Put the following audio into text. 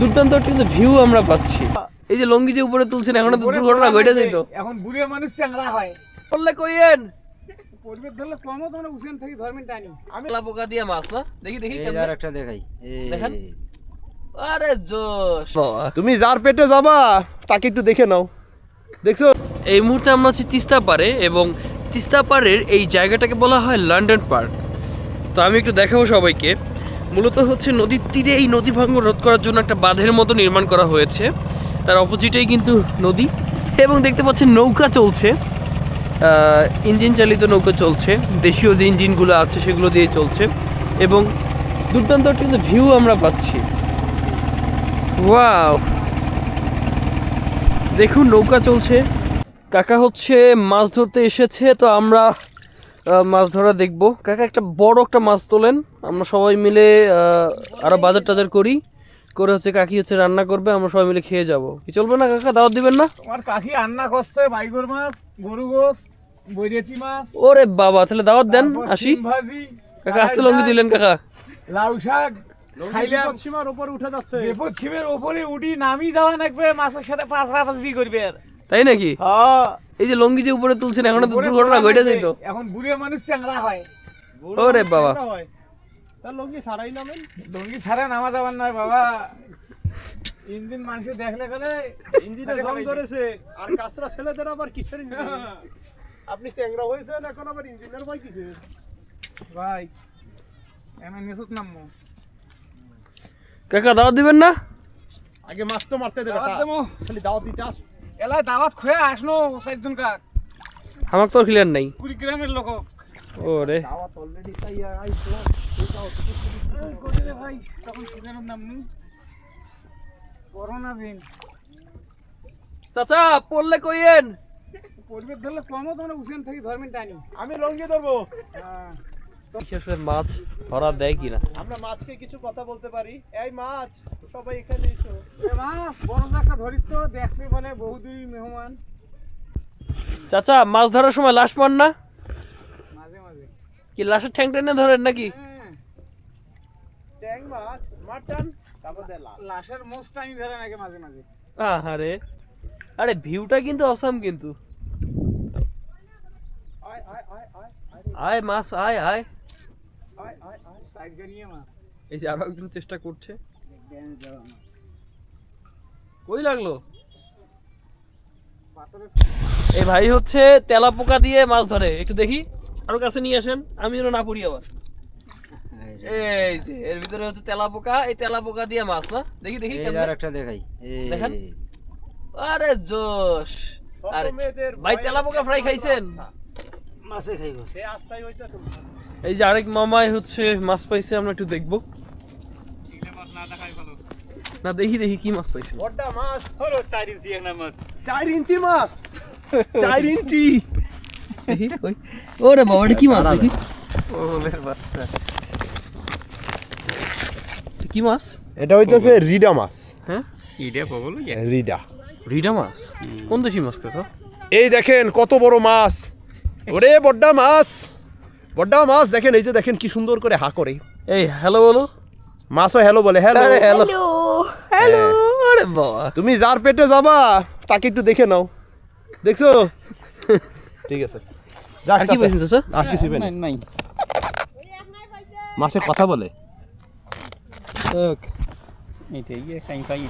দুর্দান্ত একটা কিন্তু ভিউ আমরা পাচ্ছি। এই যে লঙ্গি যে উপরে তুলছেন এখন তো দুর্ঘটনা ঘটে যেত এখন বুড়িয়ে মানুষ চ্যাংরা হয়। বললে কইয়েন পরিবেশ ধরলে কমও তোমরা উসেন থেকে ধর্মের টানি। কলা পোকা দিয়ে মাছ না? দেখি দেখি এই কেমনে। আর একটা দেখাই। এই। দেখান। আরে জোশ। তুমি যার পেটে যাবা তাকে একটু দেখে নাও। দেখছ? এই মুহূর্তে আমরা আছি তিস্তা পাড়ে এবং তিস্তা পাড়ের এই জায়গাটাকে বলা হয় লন্ডন পার্ক। তো আমি একটু দেখাবো সবাইকে। মূলত হচ্ছে নদীর তীরে এই নদী ভাঙ্গ রোধ করার জন্য একটা বাঁধের মতো নির্মাণ করা হয়েছে। তার অপোজিটেই কিন্তু নদী এবং দেখতে পাচ্ছেন নৌকা চলছে। ইঞ্জিন চালিত নৌকা চলছে। দেশীয় যে ইঞ্জিনগুলো আছে সেগুলো দিয়ে চলছে এবং দুর্দান্ত কিন্তু ভিউ আমরা পাচ্ছি। ওয়াও দেখুন নৌকা চলছে। কাকা হচ্ছে মাছ ধরতে এসেছে, তো আমরা মাছ ধরা দেখব। কাকা একটা বড় একটা মাছ তোলেন। আমরা সবাই মিলে আরও বাজার টাজার করি। করে হচ্ছে কাকি হচ্ছে রান্না করবে আমরা সবাই মিলে খেয়ে যাব। কি চলবে না কাকা? দাওয়াত দিবেন না? তোমার কাকি রান্না করছে বাইগর মাছ গরু গোস বৈরেতি মাছ। ওরে বাবা তাহলে দাওয়াত দেন আসি। ভাজি কাকা আসতে লঙ্গি দিলেন কাকা। লাউ শাক খাইলাম সীমার উপর উঠে যাচ্ছে। বিপদ ছিমের ওপরে উঠি নামি যাওয়া লাগবে মাছের সাথে পাঁচরা পাঁচরি করবে। আর তাই নাকি? হ্যাঁ। এই যে লঙ্গি যে উপরে তুলছেন এখন তো দুর্ঘটনা ঘটে। যেত এখন বুড়িয়ে মানুষ চ্যাংরা হয়। ওরে বাবা। তার লঙ্গি সারাই নামেন ডঙ্গি ছাড়া নামা যাবার নয় বাবা। ইঞ্জিন মানুষে দেখলে গেলে ইঞ্জিনে জং ধরেছে। আর কাঁচরা ছেলেদের আবার কিসের ইঞ্জিন? আপনি ট্যাংরা হয়েছেন এখন আবার ইঞ্জিনের ভাই কিসের? ভাই এমন নিশুত নামো কাকা দাওয়াত দিবেন না? আগে মাছ তো মারতে দেবে দাওয়াত দেবো। খালি দাওয়াত দিতে আস। এলাই দাওয়াত খয়ে আসনো চারজন কাক আমার তো ক্লিয়ার নাই? কুড়িগ্রামের লোক ওরে। দাওয়াত অলরেডি তাই আইছো রে ভাই তখন সুজনের নাম নেই। করোনা দিন। চাচা পড়লে কইয়েন। পরিবেশ ধরলে কমও তোমরা উসেন থেকে ধর্মের টানি। আমি লঙ্গি ধরবো। হ্যাঁ। বিশেষ মাছ ধরা দেয় কিনা? আমরা মাছকে কিছু কথা বলতে পারি। এই মাছ সবাই এখানে এসো। মাছ বড় একটা ধরিস তো দেখতে বলে বহুদূর মেহমান চাচা মাছ ধরার সময় লাশ পান না মাঝে মাঝে কি লাশের ঠ্যাং টেনে ধরেন নাকি হ্যাঁ, ট্যাং মাছ মাটন তারপর দে লাল লাশের মোষ টানি ধরে নাকি মাঝে মাঝে আরে আরে ভিউটা কিন্তু অসাম কিন্তু আয় আয় আয় আয় আয় আয় মাছ আয় আয় আয় আয় আয় সাইড গানিয়ে মাছ এই যে আরও একজন চেষ্টা করছে কই লাগল? এই ভাই হচ্ছে তেলা পোকা দিয়ে মাছ ধরে একটু দেখি। আরও কাছে নিয়ে আসেন আমি যেন না পড়ি আবার। এই যে, এর ভিতরে হচ্ছে তেলা পোকা এই তেলা পোকা দিয়ে মাছ না? দেখি দেখি আর একটা দেখাই। এই। আরে জোশ। আরে ভাই তেলা পোকা ফ্রাই খাইছেন? মাছে খাইব। সে আস্তাই হইতে এই যে আরেক মামাই হচ্ছে মাছ পাইছে আমরা একটু দেখব। মাছ না দেখাই ভালো। না দেখি দেখি কি মাছ পাইছে বড়টা মাছ হলো চার ইঞ্চি একটা মাছ চার ইঞ্চি মাছ চার ইঞ্চি দেখি কই ওরে বাবা এটা কি মাছ দেখি ওলের বাচ্চা কি মাছ এটা হইতেছে রিডা মাছ হ্যাঁ ইডে পাবল রিডা রিডা মাছ কোন দেশি মাছ কাকা এই দেখেন কত বড় মাছ। ওরে বড্ডা মাছ। বড্ডা মাছ দেখেন এই যে দেখেন কি সুন্দর করে হা করে। এই হ্যালো বলো। মাছও হ্যালো বলে হ্যালো হ্যালো হ্যালো আরে বাবা। তুমি যার পেটে যাবা তাকে একটু দেখে নাও। দেখছ? ঠিক আছে। আর কি চাচা। পাইছেন চাচা আর কিছু পেন নাই মাছের কথা বলে। এইটাই খাই খাই।